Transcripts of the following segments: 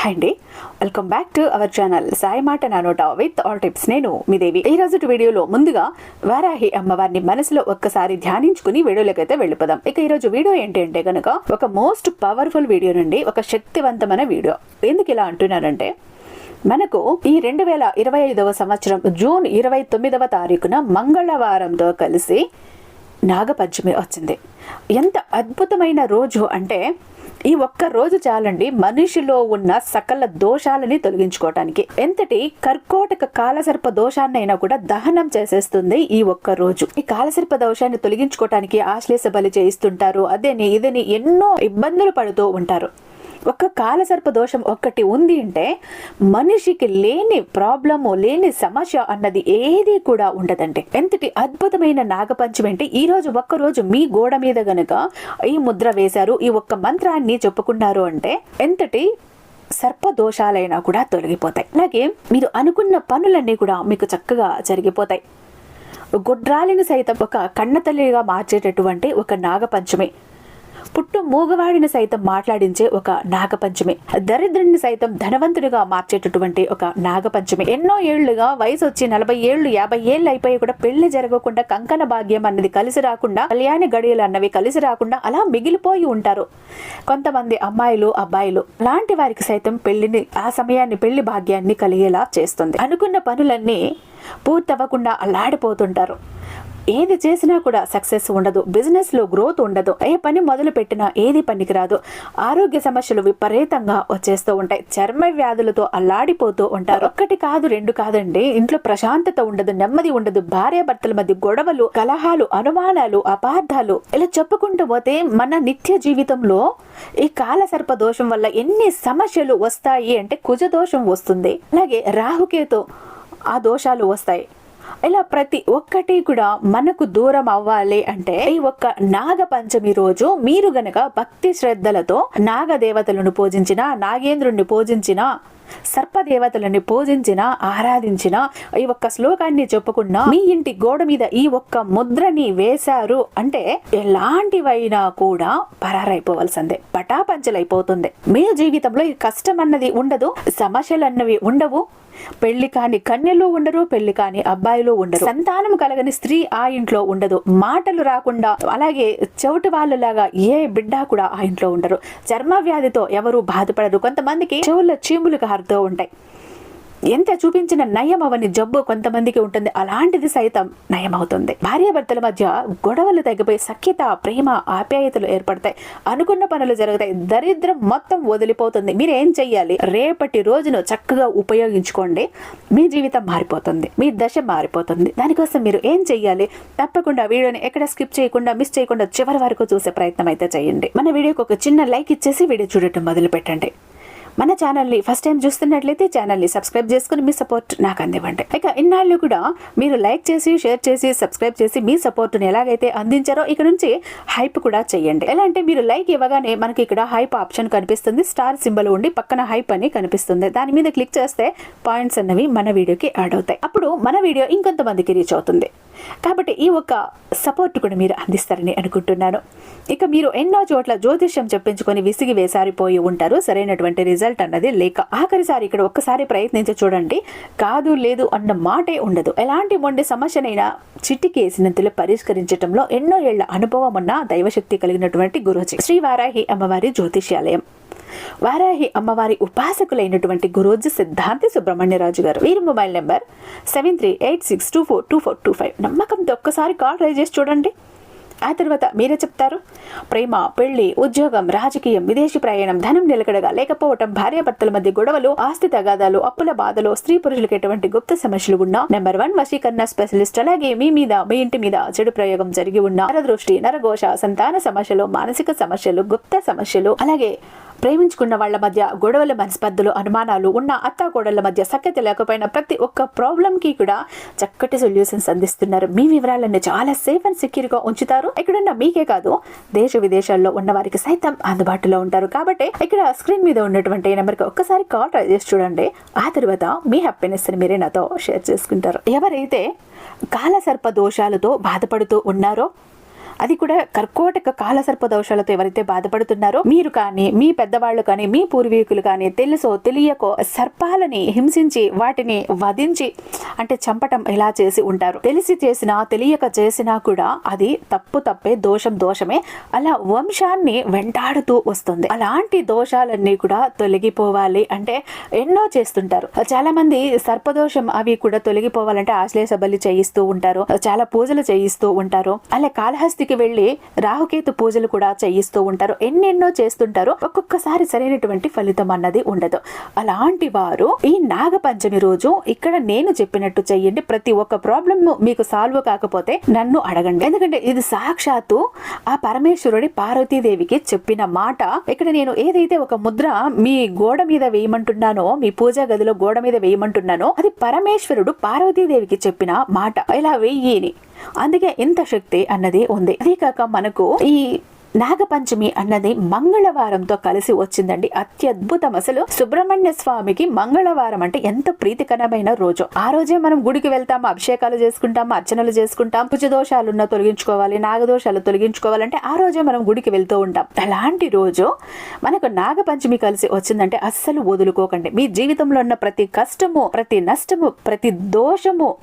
Hi అండి. Welcome back to our channel Sai మాట నానోట విత్ ఆల్ టిప్స్ నేను మీ దేవి. ఈ రోజు వీడియోలో ముందుగా వారాహి అమ్మవారిని మనసులో ఒక్కసారి ధ్యానించుకుని వీడియోలోకి అయితే వెళ్ళిపోదాం. ఇక ఈరోజు వీడియో ఏంటి అంటే కనుక ఒక మోస్ట్ పవర్ఫుల్ వీడియో నుండి ఒక శక్తివంతమైన వీడియో. ఎందుకు ఇలా అంటున్నానంటే మనకు ఈ రెండు వేల ఇరవై ఐదవ సంవత్సరం జూన్ ఇరవై తొమ్మిదవ తారీఖున మంగళవారంతో కలిసి నాగపంచమి వచ్చింది. ఎంత అద్భుతమైన రోజు అంటే ఈ ఒక్క రోజు చాలండి మనిషిలో ఉన్న సకల దోషాలని తొలగించుకోవటానికి. ఎంతటి కర్కోటక కాలసర్ప దోషాన్నైనా కూడా దహనం చేసేస్తుంది ఈ ఒక్క రోజు. ఈ కాలసర్ప దోషాన్ని తొలగించుకోవటానికి ఆశ్లేష బలి చేయిస్తుంటారు అదేని ఇదని ఎన్నో ఇబ్బందులు పడుతూ ఉంటారు. ఒక కాలసర్ప దోషం ఒక్కటి ఉంది అంటే మనిషికి లేని ప్రాబ్లము లేని సమస్య అన్నది ఏది కూడా ఉండదండి ఎంతటి అద్భుతమైన నాగపంచమి అంటే ఈ రోజు ఒక్క రోజు మీ గోడ మీద గనుక ఈ ముద్ర వేశారు ఈ ఒక్క మంత్రాన్ని చెప్పుకున్నారు అంటే ఎంతటి సర్ప దోషాలైనా కూడా తొలగిపోతాయి. అలాగే మీరు అనుకున్న పనులన్నీ కూడా మీకు చక్కగా జరిగిపోతాయి. గుడ్రాలిని సైతం ఒక కన్నతల్లిగా మార్చేటటువంటి ఒక నాగపంచమి. పుట్టు మూగవాడిని సైతం మాట్లాడించే ఒక నాగపంచమి. దరిద్రుని సైతం ధనవంతుడిగా మార్చేటటువంటి ఒక నాగపంచమి. ఎన్నో ఏళ్ళుగా వయసు వచ్చి నలభై ఏళ్ళు యాభై ఏళ్ళు అయిపోయి కూడా పెళ్ళి జరగకుండా కంకణ భాగ్యం అన్నది కలిసి రాకుండా కళ్యాణ గడియలు అన్నవి కలిసి రాకుండా అలా మిగిలిపోయి ఉంటారు. కొంతమంది అమ్మాయిలు అబ్బాయిలు లాంటి వారికి సైతం పెళ్ళిని ఆ సమయాన్ని పెళ్ళి భాగ్యాన్ని కలిగేలా చేస్తుంది. అనుకున్న పనులన్నీ పూర్తవ్వకుండా అల్లాడిపోతుంటారు. ఏది చేసినా కూడా సక్సెస్ ఉండదు బిజినెస్లో గ్రోత్ ఉండదు ఏ పని మొదలు పెట్టినా ఏది పనికిరాదు. ఆరోగ్య సమస్యలు విపరీతంగా వచ్చేస్తూ ఉంటాయి. చర్మ వ్యాధులతో అల్లాడిపోతూ ఉంటారు. ఒక్కటి కాదు రెండు కాదండి. ఇంట్లో ప్రశాంతత ఉండదు నెమ్మది ఉండదు. భార్య భర్తల మధ్య గొడవలు కలహాలు అనుమానాలు అపార్థాలు ఇలా చెప్పుకుంటూ పోతే మన నిత్య జీవితంలో ఈ కాల సర్ప దోషం వల్ల ఎన్ని సమస్యలు వస్తాయి అంటే కుజ దోషం వస్తుంది. అలాగే రాహుకేతు ఆ దోషాలు వస్తాయి. ఇలా ప్రతి ఒక్కటి కూడా మనకు దూరం అవ్వాలి అంటే ఈ ఒక్క నాగ పంచమి రోజు మీరు గనక భక్తి శ్రద్ధలతో నాగ దేవతలను పూజించిన నాగేంద్రుణ్ణి పూజించిన సర్పదేవతలని పూజించిన ఆరాధించిన ఈ ఒక్క శ్లోకాన్ని చెప్పుకున్నా మీ ఇంటి గోడ మీద ఈ ఒక్క ముద్రని వేశారు అంటే ఎలాంటివైనా కూడా పరారైపోవలసిందే పటాపంచలైపోతుంది. మీ జీవితంలో ఈ కష్టం అన్నది ఉండదు సమస్యలు అన్నవి ఉండవు. పెళ్ళి కాని కన్యలు ఉండరు పెళ్ళి కాని అబ్బాయిలు ఉండరు. సంతానం కలగని స్త్రీ ఆ ఇంట్లో ఉండదు. మాటలు రాకుండా అలాగే చెవిటి వాళ్ళలాగా ఏ బిడ్డ కూడా ఆ ఇంట్లో ఉండరు. చర్మ వ్యాధితో ఎవరు బాధపడరు. కొంతమందికి చెవుల చీములు కారుతూ ఉంటాయి. ఎంత చూపించిన నయం అవని జబ్బు కొంతమందికి ఉంటుంది. అలాంటిది సైతం నయం అవుతుంది భార్యాభర్తల మధ్య గొడవలు తగ్గిపోయి సఖ్యత ప్రేమ ఆప్యాయతలు ఏర్పడతాయి. అనుకున్న పనులు జరుగుతాయి. దరిద్రం మొత్తం వదిలిపోతుంది. మీరు ఏం చెయ్యాలి? రేపటి రోజును చక్కగా ఉపయోగించుకోండి. మీ జీవితం మారిపోతుంది. మీ దశ మారిపోతుంది. దానికోసం మీరు ఏం చెయ్యాలి? తప్పకుండా వీడియోని ఎక్కడ స్కిప్ చేయకుండా మిస్ చేయకుండా చివరి వరకు చూసే ప్రయత్నం అయితే చేయండి. మన వీడియోకి ఒక చిన్న లైక్ ఇచ్చేసి వీడియో చూడటం మొదలు పెట్టండి మన ఛానల్ని ఫస్ట్ టైం చూస్తున్నట్లయితే ఛానల్ని సబ్స్క్రైబ్ చేసుకుని మీ సపోర్ట్ నాకు అందివ్వండి. ఇక ఇన్నాళ్ళు కూడా మీరు లైక్ చేసి షేర్ చేసి సబ్స్క్రైబ్ చేసి మీ సపోర్ట్ని ఎలాగైతే అందించారో ఇక నుంచి హైప్ కూడా చేయండి. ఎలా అంటే మీరు లైక్ ఇవ్వగానే మనకి ఇక్కడ హైప్ ఆప్షన్ కనిపిస్తుంది. స్టార్ సింబల్ ఉండి పక్కన హైప్ అని కనిపిస్తుంది. దాని మీద క్లిక్ చేస్తే పాయింట్స్ అన్నవి మన వీడియోకి యాడ్ అవుతాయి. అప్పుడు మన వీడియో ఇంకొంతమందికి రీచ్ అవుతుంది. కాబట్టి ఈ ఒక్క సపోర్ట్ కూడా మీరు అందిస్తారని అనుకుంటున్నాను. ఇక మీరు ఎన్నో చోట్ల జ్యోతిష్యం చెప్పించుకొని విసిగి వేసారిపోయి ఉంటారు. సరైనటువంటి రిజల్ట్ అన్నది లేక ఆఖరిసారి ఇక్కడ ఒక్కసారి ప్రయత్నించి చూడండి. కాదు లేదు అన్న మాటే ఉండదు. ఎలాంటి మొండి సమస్యనైనా చిట్టికేసినంతలో పరిష్కరించడంలో ఎన్నో ఏళ్ళ అనుభవం ఉన్న దైవశక్తి కలిగినటువంటి గురుజీ. శ్రీ వారాహి అమ్మవారి జ్యోతిష్యాలయం. వారాహి అమ్మవారి ఉపాసకులైనటువంటి గురోజు సిద్ధాంతి సుబ్రహ్మణ్యరాజు గారు. వీరి mobile number seven three eight six two four two four two five. నమ్మకంతో ఒక్కసారి కాల్ ట్రై చేసి చూడండి. ఆ తర్వాత మీరే చెప్తారు? ప్రేమ పెళ్ళి ఉద్యోగం రాజకీయం విదేశీ ప్రయాణం ధనం నిలకడగా లేకపోవటం భార్యాభర్తల మధ్య గొడవలు ఆస్తి తగాదాలు అప్పుల బాధలు స్త్రీ పురుషులకు ఎటువంటి గుప్త సమస్యలు ఉన్నా నెంబర్ వన్ వశీకరణ స్పెషలిస్ట్ అలాగే మీ మీద మీ ఇంటి మీద చెడు ప్రయోగం జరిగి ఉన్న నరదృష్టి నరఘోష సంతాన సమస్యలు మానసిక సమస్యలు గుప్త సమస్యలు అలాగే ప్రేమించుకున్న వాళ్ళ మధ్య గొడవల మనస్పర్ధలు అనుమానాలు ఉన్న అత్త గోడల మధ్య సఖ్యత లేకపోయినా ప్రతి ఒక్క ప్రాబ్లంకి కూడా చక్కటి సొల్యూషన్స్ అందిస్తున్నారు. మీ వివరాలను చాలా సేఫ్ అండ్ సెక్యూర్గా ఉంచుతారు. ఇక్కడున్న మీకే కాదు దేశ విదేశాల్లో ఉన్న వారికి సైతం అందుబాటులో ఉంటారు. కాబట్టి ఇక్కడ స్క్రీన్ మీద ఉన్నటువంటి నెంబర్కి ఒక్కసారి కాల్ ట్రై చేసి చూడండి. ఆ తర్వాత మీ హ్యాపీనెస్ని మీరే నాతో షేర్ చేసుకుంటారు. ఎవరైతే కాలసర్ప దోషాలతో బాధపడుతూ ఉన్నారో అది కూడా కర్కోటక కాలసర్ప దోషాలతో ఎవరైతే బాధపడుతున్నారో మీరు కానీ మీ పెద్దవాళ్ళు కానీ మీ పూర్వీకులు కానీ తెలుసో తెలియకో సర్పాలని హింసించి వాటిని వధించి అంటే చంపటం ఇలా చేసి ఉంటారు? తెలిసి చేసినా తెలియక చేసినా కూడా అది తప్పు తప్పే దోషం దోషమే. అలా వంశాన్ని వెంటాడుతూ వస్తుంది. అలాంటి దోషాలన్నీ కూడా తొలగిపోవాలి అంటే ఎన్నో చేస్తుంటారు. చాలా మంది సర్పదోషం అవి కూడా తొలగిపోవాలంటే ఆశ్లేష బలి చేయిస్తూ ఉంటారు చాలా పూజలు చేయిస్తూ ఉంటారు. అలా కాళహస్తికి వెళ్ళి రాహుకేతు పూజలు కూడా చేయిస్తూ ఉంటారు. ఎన్నెన్నో చేస్తుంటారు. ఒక్కొక్కసారి సరైనటువంటి ఫలితం అన్నది ఉండదు. అలాంటి వారు ఈ నాగపంచమి రోజు ఇక్కడ నేను చెప్పినట్టు చెయ్యండి ప్రతి ఒక్క ప్రాబ్లమ్ మీకు సాల్వ్ కాకపోతే నన్ను అడగండి. ఎందుకంటే ఇది సాక్షాత్తు ఆ పరమేశ్వరుడి పార్వతీదేవికి చెప్పిన మాట. ఇక్కడ నేను ఏదైతే ఒక ముద్ర మీ గోడ మీద వేయమంటున్నానో మీ పూజా గదిలో గోడ మీద వేయమంటున్నానో అది పరమేశ్వరుడు పార్వతీదేవికి చెప్పిన మాట. ఇలా వెయ్యిని. అందుకే ఇంత శక్తి అన్నది ఉంది. అదే కాక మనకు ఈ నాగపంచమి అన్నది మంగళవారంతో కలిసి వచ్చిందండి. అత్యద్భుతం అసలు. సుబ్రహ్మణ్య స్వామికి మంగళవారం అంటే ఎంత ప్రీతికరమైన రోజు. ఆ రోజే మనం గుడికి వెళ్తాము అభిషేకాలు చేసుకుంటాము అర్చనలు చేసుకుంటాం దోషాలున్న తొలగించుకోవాలి నాగదోషాలు తొలగించుకోవాలంటే ఆ రోజే మనం గుడికి వెళ్తూ ఉంటాం. అలాంటి రోజు మనకు నాగపంచమి కలిసి వచ్చిందంటే అస్సలు వదులుకోకండి. మీ జీవితంలో ఉన్న ప్రతి కష్టము ప్రతి నష్టము ప్రతి దోషము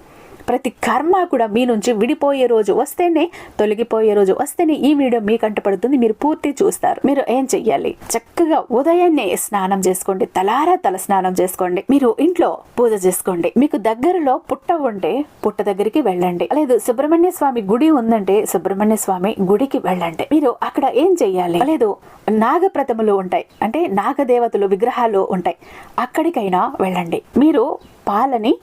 ప్రతి కర్మ కూడా మీ నుంచి విడిపోయే రోజు వస్తేనే తొలగిపోయే రోజు వస్తేనే ఈ వీడియో మీ కంటపడుతుంది మీరు పూర్తి చూస్తారు. మీరు ఏం చెయ్యాలి? చక్కగా ఉదయాన్నే స్నానం చేసుకోండి. తలారా తల స్నానం చేసుకోండి. మీరు ఇంట్లో పూజ చేసుకోండి. మీకు దగ్గరలో పుట్ట ఉంటే పుట్ట దగ్గరికి వెళ్ళండి. లేదు సుబ్రహ్మణ్య స్వామి గుడి ఉందంటే సుబ్రహ్మణ్య స్వామి గుడికి వెళ్ళండి. మీరు అక్కడ ఏం చెయ్యాలి? లేదు నాగప్రతములు ఉంటాయి. అంటే నాగదేవతలు విగ్రహాలు ఉంటాయి. అక్కడికైనా వెళ్ళండి. మీరు పాలని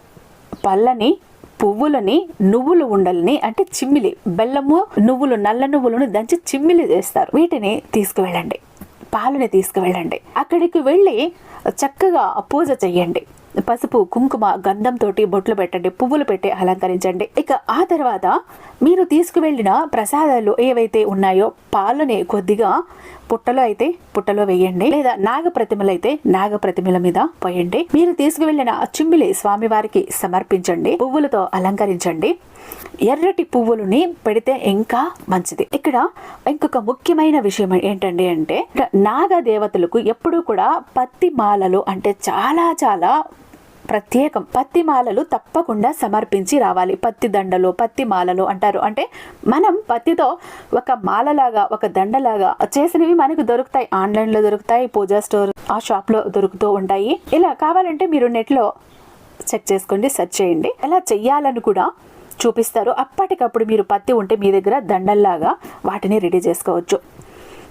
పళ్ళని పువ్వులని నువ్వులు ఉండల్ని అంటే చిమ్మిలి బెల్లము నువ్వులు నల్ల నువ్వులను దంచి చిమ్మిలి చేస్తారు వీటిని తీసుకువెళ్ళండి. పాలని తీసుకువెళ్ళండి. అక్కడికి వెళ్ళి చక్కగా పూజ చెయ్యండి. పసుపు కుంకుమ గంధంతో బొట్లు పెట్టండి పువ్వులు పెట్టి అలంకరించండి. ఇక ఆ తర్వాత మీరు తీసుకువెళ్ళిన ప్రసాదాలు ఏవైతే ఉన్నాయో పాలని కొద్దిగా పుట్టలో అయితే పుట్టలో వేయండి. లేదా నాగ ప్రతిమలు అయితే నాగ ప్రతిమల మీద పోయండి. మీరు తీసుకువెళ్ళిన చిమ్మిలి స్వామివారికి సమర్పించండి. పువ్వులతో అలంకరించండి. ఎర్రటి పువ్వులని పెడితే ఇంకా మంచిది. ఇక్కడ ఇంకొక ముఖ్యమైన విషయం ఏంటండి అంటే నాగ దేవతలకు ఎప్పుడూ కూడా పత్తి మాలలు అంటే చాలా చాలా ప్రత్యేకం. పత్తి మాలలు తప్పకుండా సమర్పించి రావాలి. పత్తి దండలు పత్తి మాలలు అంటారు. అంటే మనం పత్తితో ఒక మాలలాగా ఒక దండలాగా చేసినవి మనకు దొరుకుతాయి. ఆన్లైన్లో దొరుకుతాయి పూజా స్టోర్ ఆ షాప్లో దొరుకుతూ ఉంటాయి. ఇలా కావాలంటే మీరు నెట్లో చెక్ చేసుకోండి సెర్చ్ చేయండి. ఎలా చెయ్యాలని కూడా చూపిస్తారు. అప్పటికప్పుడు మీరు పత్తి ఉంటే మీ దగ్గర దండల్లాగా వాటిని రెడీ చేసుకోవచ్చు.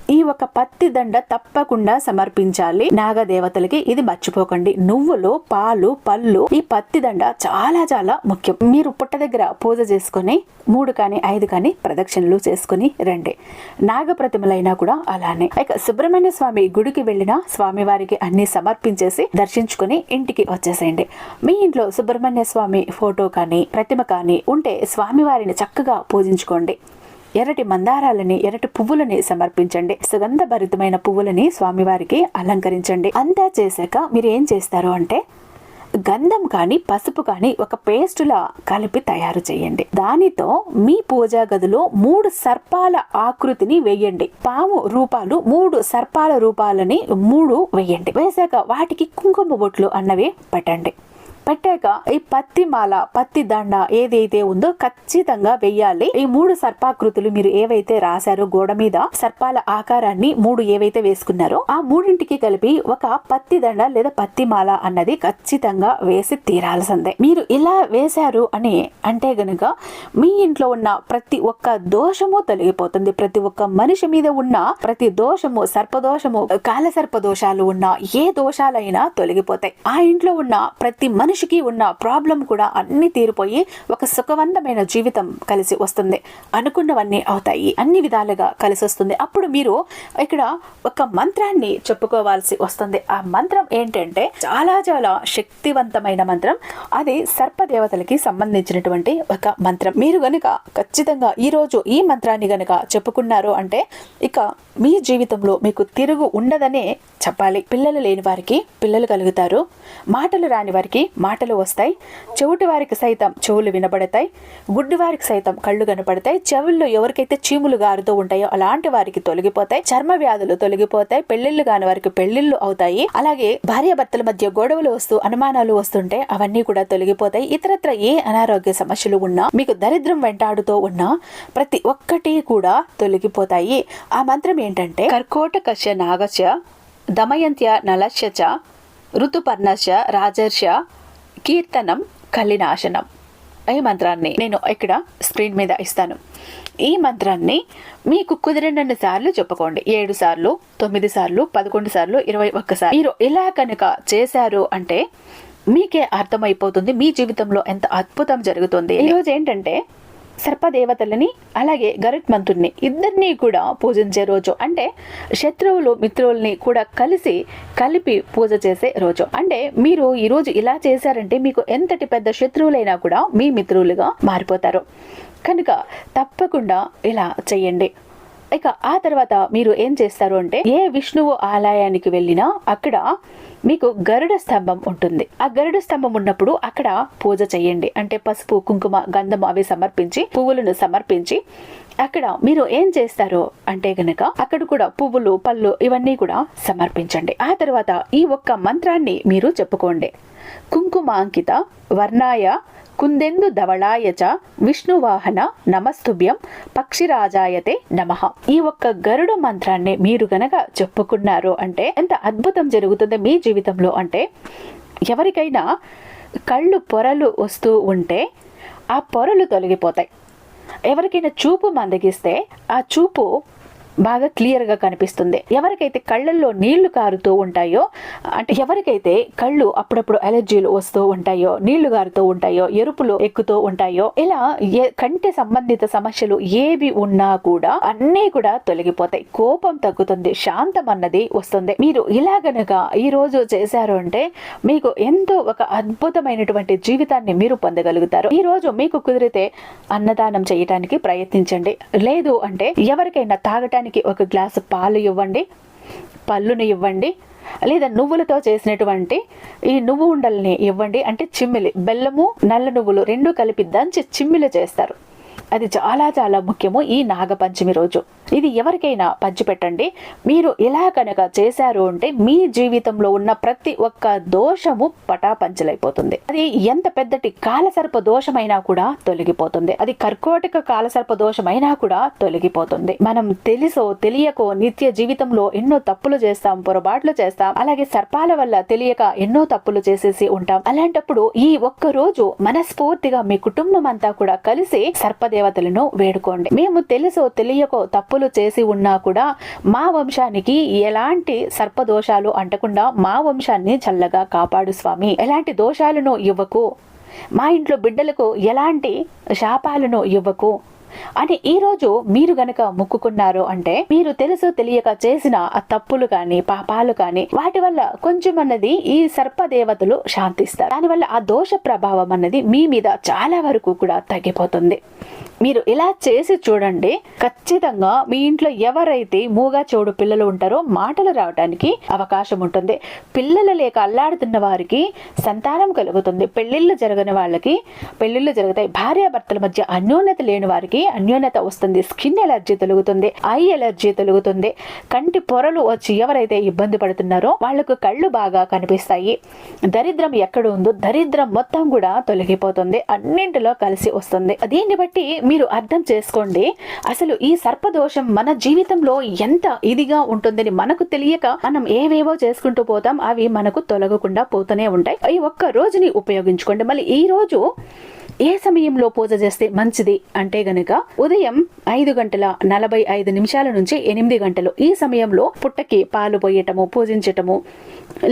ఈ ఒక పత్తి దండ తప్పకుండా సమర్పించాలి. నాగదేవతలకి ఇది మర్చిపోకండి. నువ్వులు పాలు పళ్ళు ఈ పత్తి దండ చాలా చాలా ముఖ్యం. మీరు పుట్ట దగ్గర పూజ చేసుకుని మూడు కానీ ఐదు కానీ ప్రదక్షిణలు చేసుకుని రండి. నాగ ప్రతిమలైనా కూడా అలానే. ఇక సుబ్రహ్మణ్య స్వామి గుడికి వెళ్ళిన స్వామివారికి అన్ని సమర్పించేసి దర్శించుకుని ఇంటికి వచ్చేసేయండి. మీ ఇంట్లో సుబ్రహ్మణ్య స్వామి ఫోటో కానీ ప్రతిమ కానీ ఉంటే స్వామివారిని చక్కగా పూజించుకోండి. ఎర్రటి మందారాలని ఎర్రటి పువ్వులని సమర్పించండి. సుగంధభరితమైన పువ్వులని స్వామివారికి అలంకరించండి. అంతా చేశాక మీరు ఏం చేస్తారు అంటే గంధం కానీ పసుపు కానీ ఒక పేస్టులా కలిపి తయారు చేయండి. దానితో మీ పూజా గదిలో మూడు సర్పాల ఆకృతిని వేయండి. పాము రూపాలు మూడు సర్పాల రూపాలని మూడు వేయండి. వేసాక వాటికి కుంకుమ బొట్లు అన్నవి పెట్టండి. పెట్టాక ఈ పత్తి మాల పత్తి దండ ఏదైతే ఉందో ఖచ్చితంగా వెయ్యాలి. ఈ మూడు సర్పాకృతులు మీరు ఏవైతే రాశారో గోడ మీద సర్పాల ఆకారాన్ని మూడు ఏవైతే వేసుకున్నారో ఆ మూడింటికి కలిపి ఒక పత్తి దండ లేదా పత్తి మాల అన్నది ఖచ్చితంగా వేసి తీరాల్సిందే. మీరు ఇలా వేశారు అని అంటే గనుక మీ ఇంట్లో ఉన్న ప్రతి ఒక్క దోషము తొలగిపోతుంది. ప్రతి ఒక్క మనిషి మీద ఉన్న ప్రతి దోషము సర్పదోషము కాల సర్ప దోషాలు ఉన్న ఏ దోషాలైనా తొలగిపోతాయి. ఆ ఇంట్లో ఉన్న ప్రతి మనిషి మనిషికి ఉన్న ప్రాబ్లం కూడా అన్ని తీరిపోయి ఒక సుఖవంతమైన జీవితం కలిసి వస్తుంది. అనుకున్నవన్నీ అవుతాయి. అన్ని విధాలుగా కలిసి వస్తుంది. అప్పుడు మీరు ఇక్కడ ఒక మంత్రాన్ని చెప్పుకోవాల్సి వస్తుంది. ఆ మంత్రం ఏంటంటే చాలా చాలా శక్తివంతమైన మంత్రం. అది సర్పదేవతలకి సంబంధించినటువంటి ఒక మంత్రం. మీరు గనుక ఖచ్చితంగా ఈ రోజు ఈ మంత్రాన్ని గనుక చెప్పుకున్నారు అంటే ఇక మీ జీవితంలో మీకు తిరుగు ఉండదనే చెప్పాలి. పిల్లలు లేని వారికి పిల్లలు కలుగుతారు. మాటలు రాని వారికి మాటలు వస్తాయి. చెవిటి వారికి సైతం చెవులు వినబడతాయి. గుడ్డి వారికి సైతం కళ్ళు కనపడతాయి. చెవుల్లో ఎవరికైతే చీములు గారుతూ ఉంటాయో అలాంటి వారికి తొలగిపోతాయి. చర్మ వ్యాధులు తొలగిపోతాయి. పెళ్ళిళ్ళు కాని వారికి పెళ్ళిళ్ళు అవుతాయి. అలాగే భార్యాభర్తల మధ్య గొడవలు వస్తూ అనుమానాలు వస్తుంటే అవన్నీ కూడా తొలగిపోతాయి. ఇతరత్ర ఏ అనారోగ్య సమస్యలు ఉన్నా మీకు దరిద్రం వెంటాడుతూ ఉన్నా ప్రతి ఒక్కటి కూడా తొలగిపోతాయి. ఆ మంత్రం ఏంటంటే కర్కోటకశ నాగశ దమయంత్య నలశ చ ఋతుపర్ణశ రాజర్ష కీర్తనం కలినాశనం ఈ మంత్రాన్ని నేను ఇక్కడ స్క్రీన్ మీద ఇస్తాను. ఈ మంత్రాన్ని మీకు కుదిరినన్ని సార్లు చెప్పుకోండి. ఏడు సార్లు తొమ్మిది సార్లు పదకొండు సార్లు ఇరవై ఒక్కసారి మీరు ఇలా కనుక చేశారు అంటే మీకే అర్థమైపోతుంది. మీ జీవితంలో ఎంత అద్భుతం జరుగుతుంది. ఈరోజు ఏంటంటే సర్పదేవతలని అలాగే గరుత్మంతుడిని ఇద్దరిని కూడా పూజించే రోజు. అంటే శత్రువులు మిత్రుల్ని కూడా కలిసి కలిపి పూజ చేసే రోజు. అంటే మీరు ఈ రోజు ఇలా చేశారంటే మీకు ఎంతటి పెద్ద శత్రువులైనా కూడా మీ మిత్రులుగా మారిపోతారు. కనుక తప్పకుండా ఇలా చేయండి. ఇక ఆ తర్వాత మీరు ఏం చేస్తారు అంటే ఏ విష్ణువు ఆలయానికి వెళ్ళినా అక్కడ మీకు గరుడ స్తంభం ఉంటుంది. ఆ గరుడ స్తంభం ఉన్నప్పుడు అక్కడ పూజ చేయండి. అంటే పసుపు కుంకుమ గంధం అవి సమర్పించి పువ్వులను సమర్పించి అక్కడ మీరు ఏం చేస్తారు అంటే గనక అక్కడ కూడా పువ్వులు పళ్ళు ఇవన్నీ కూడా సమర్పించండి. ఆ తర్వాత ఈ ఒక్క మంత్రాన్ని మీరు చెప్పుకోండి. కుంకుమాంకిత వర్ణాయ కుందెందు ధవళాయ చ విష్ణువాహన నమస్తుభ్యం పక్షిరాజాయతే నమః. ఈ ఒక్క గరుడ మంత్రాన్ని మీరు గనక చెప్పుకున్నారు అంటే ఎంత అద్భుతం జరుగుతుంది మీ జీవితంలో అంటే ఎవరికైనా కళ్ళు పొరలు వస్తూ ఉంటే ఆ పొరలు తొలగిపోతాయి. ఎవరికైనా చూపు మందగిస్తే ఆ చూపు బాగా క్లియర్గా కనిపిస్తుంది. ఎవరికైతే కళ్ళల్లో నీళ్ళు కారుతూ ఉంటాయో అంటే ఎవరికైతే కళ్ళు అప్పుడప్పుడు అలర్జీలు వస్తూ ఉంటాయో నీళ్ళు కారుతూ ఉంటాయో ఎరుపులు ఎక్కుతూ ఉంటాయో ఇలా ఏ- కంటి సంబంధిత సమస్యలు ఏవి ఉన్నా కూడా అన్నీ కూడా తొలగిపోతాయి. కోపం తగ్గుతుంది శాంతం అన్నది వస్తుంది. మీరు ఇలా గనక ఈ రోజు చేశారు అంటే మీకు ఎంతో ఒక అద్భుతమైనటువంటి జీవితాన్ని మీరు పొందగలుగుతారు. ఈ రోజు మీకు కుదిరితే అన్నదానం చేయటానికి ప్రయత్నించండి. లేదు అంటే ఎవరికైనా తాగటానికి ఒక గ్లాసు పాలు ఇవ్వండి పళ్ళుని ఇవ్వండి లేదా నువ్వులతో చేసినటువంటి ఈ నువ్వు ఉండల్ని ఇవ్వండి. అంటే చిమ్మిలి బెల్లము నల్ల నువ్వులు రెండు కలిపి దంచి చిమ్మిలి చేస్తారు. అది చాలా చాలా ముఖ్యము ఈ నాగపంచమి రోజు. ఇది ఎవరికైనా పంచిపెట్టండి. మీరు ఇలా కనుక చేశారు అంటే మీ జీవితంలో ఉన్న ప్రతి ఒక్క దోషము పటాపంచలైపోతుంది. అది ఎంత పెద్దటి కాలసర్ప దోషమైనా కూడా తొలగిపోతుంది. అది కర్కోటక కాలసర్ప దోషమైనా కూడా తొలగిపోతుంది. మనం తెలుసో తెలియకో నిత్య జీవితంలో ఎన్నో తప్పులు చేస్తాం పొరపాట్లు చేస్తాం అలాగే సర్పాల వల్ల తెలియక ఎన్నో తప్పులు చేసేసి ఉంటాం. అలాంటప్పుడు ఈ ఒక్క రోజు మనస్ఫూర్తిగా మీ కుటుంబం అంతా కూడా కలిసి దేవతలను వేడుకోండి. మేము తెలుసో తెలియకో తప్పులు చేసి ఉన్నా కూడా మా వంశానికి ఎలాంటి సర్పదోషాలు అంటకుండా మా వంశాన్ని చల్లగా కాపాడు స్వామి. ఎలాంటి దోషాలను ఇవ్వకు? మా ఇంట్లో బిడ్డలకు ఎలాంటి శాపాలను ఇవ్వకు? అని ఈ రోజు మీరు గనక మొక్కుకున్నారు అంటే మీరు తెలుసు తెలియక చేసిన ఆ తప్పులు కానీ పాపాలు కానీ వాటి వల్ల కొంచెం అన్నది ఈ సర్ప దేవతలు శాంతిస్తారు. దానివల్ల ఆ దోష ప్రభావం అన్నది మీ మీద చాలా వరకు కూడా తగ్గిపోతుంది. మీరు ఇలా చేసి చూడండి ఖచ్చితంగా మీ ఇంట్లో ఎవరైతే మూగా చెవుడు పిల్లలు ఉంటారో మాటలు రావడానికి అవకాశం ఉంటుంది. పిల్లలు లేక అల్లాడుతున్న వారికి సంతానం కలుగుతుంది. పెళ్ళిళ్ళు జరగని వాళ్ళకి పెళ్ళిళ్ళు జరుగుతాయి. భార్యాభర్తల మధ్య అన్యోన్యత లేని వారికి అన్యోన్యత వస్తుంది. స్కిన్ ఎలర్జీ తొలుగుతుంది. ఐ ఎలర్జీ తొలుగుతుంది. కంటి పొరలు వచ్చి ఎవరైతే ఇబ్బంది పడుతున్నారో వాళ్ళకు కళ్ళు బాగా కనిపిస్తాయి. దరిద్రం ఎక్కడ ఉందో దరిద్రం మొత్తం కూడా తొలగిపోతుంది. అన్నింటిలో కలిసి వస్తుంది. దీన్ని బట్టి మీరు అర్థం చేసుకోండి. అసలు ఈ సర్పదోషం మన జీవితంలో ఎంత ఇదిగా ఉంటుందని మనకు తెలియక మనం ఏవేవో చేసుకుంటూ పోతాం. అవి మనకు తొలగకుండా పోతూనే ఉంటాయి. ఈ ఒక్క రోజుని ఉపయోగించుకోండి. మళ్ళీ ఈ రోజు ఏ సమయంలో పూజ చేస్తే మంచిది? అంటే గనక ఉదయం ఐదు గంటల నలభై ఐదు నిమిషాల నుంచి ఎనిమిది గంటలు ఈ సమయంలో పుట్టకి పాలు పోయటము పూజించటము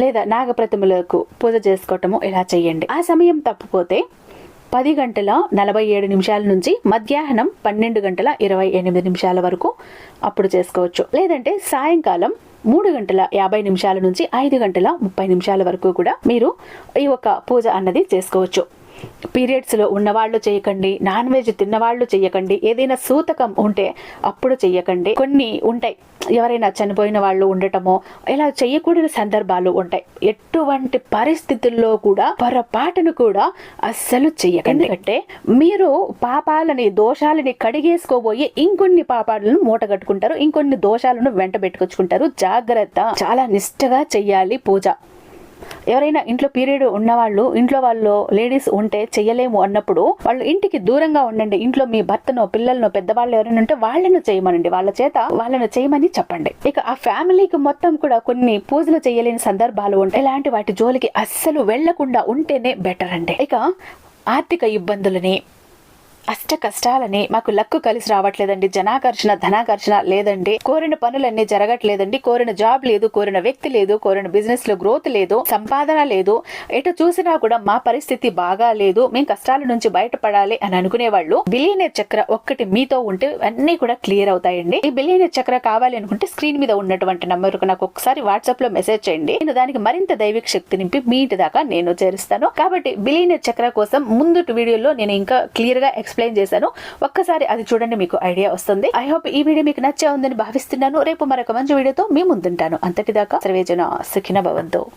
లేదా నాగప్రతిమలకు పూజ చేసుకోవటము ఇలా చేయండి. ఆ సమయం తప్పిపోతే పది గంటల నలభై ఏడు నిమిషాల నుంచి మధ్యాహ్నం పన్నెండు గంటల ఇరవై ఎనిమిది నిమిషాల వరకు అప్పుడు చేసుకోవచ్చు. లేదంటే సాయంకాలం మూడు గంటల యాభై నిమిషాల నుంచి ఐదు గంటల ముప్పై నిమిషాల వరకు కూడా మీరు ఈ యొక్క పూజ అన్నది చేసుకోవచ్చు. పీరియడ్స్లో ఉన్నవాళ్ళు చేయకండి నాన్ వెజ్ తిన్నవాళ్ళు చేయకండి ఏదైనా సూతకం ఉంటే అప్పుడు చెయ్యకండి కొన్ని ఉంటాయి. ఎవరైనా చనిపోయిన వాళ్ళు ఉండటమో ఇలా చేయకూడని సందర్భాలు ఉంటాయి. ఎటువంటి పరిస్థితుల్లో కూడా పొరపాటును కూడా అస్సలు చెయ్యకండి ఎందుకంటే మీరు పాపాలని దోషాలని కడిగేసుకోబోయి ఇంకొన్ని పాపాలను మూట కట్టుకుంటారు ఇంకొన్ని దోషాలను వెంట పెట్టుకొచ్చుకుంటారు. జాగ్రత్త. చాలా నిష్టగా చెయ్యాలి పూజ. ఎవరైనా ఇంట్లో పీరియడ్ ఉన్నవాళ్ళు ఇంట్లో వాళ్ళు లేడీస్ ఉంటే చెయ్యలేము అన్నప్పుడు వాళ్ళు ఇంటికి దూరంగా ఉండండి. ఇంట్లో మీ భర్తనో పిల్లలనో పెద్దవాళ్ళు ఎవరైనా ఉంటే వాళ్ళను చేయమనండి. వాళ్ళ చేత వాళ్ళను చేయమని చెప్పండి. ఇక ఆ ఫ్యామిలీకి మొత్తం కూడా కొన్ని పూజలు చేయలేని సందర్భాలు ఉంటాయి ఇలాంటి వాటి జోలికి అస్సలు వెళ్ళకుండా ఉంటేనే బెటర్ అండి ఇక ఆర్థిక ఇబ్బందులని అష్ట కష్టాలని మాకు లక్కు కలిసి రావట్లేదండి. జనాకర్షణ ధనాకర్షణ లేదండి. కోరిన పనులన్నీ జరగట్లేదండి. కోరిన జాబ్ లేదు కోరిన వ్యక్తి లేదు కోరిన బిజినెస్లో గ్రోత్ లేదు సంపాదన లేదు. ఎటు చూసినా కూడా మా పరిస్థితి బాగా లేదు. మేము కష్టాల నుంచి బయటపడాలి అని అనుకునేవాళ్ళు. బిలియనర్ చక్ర ఒక్కటి మీతో ఉంటే అన్ని కూడా క్లియర్ అవుతాయండి. ఈ బిలియనర్ చక్ర కావాలి అనుకుంటే స్క్రీన్ మీద ఉన్నటువంటి నంబర్కు నాకు ఒకసారి వాట్సాప్లో మెసేజ్ చేయండి. నేను దానికి మరింత దైవిక శక్తి నింపి మీ ఇంటి దాకా నేను చేరుస్తాను. కాబట్టి బిలియనర్ చక్ర కోసం ముందు వీడియోలో నేను ఇంకా క్లియర్గా ఎక్స్ప్లెయిన్ చేశాను. ఒక్కసారి అది చూడండి మీకు ఐడియా వస్తుంది. ఐ హోప్ ఈ వీడియో మీకు నచ్చే ఉందని భావిస్తున్నాను. రేపు మరొక మంచి వీడియోతో మీ ముందుంటాను. అంతటిదాకా సర్వేజన సుఖిన భవంతో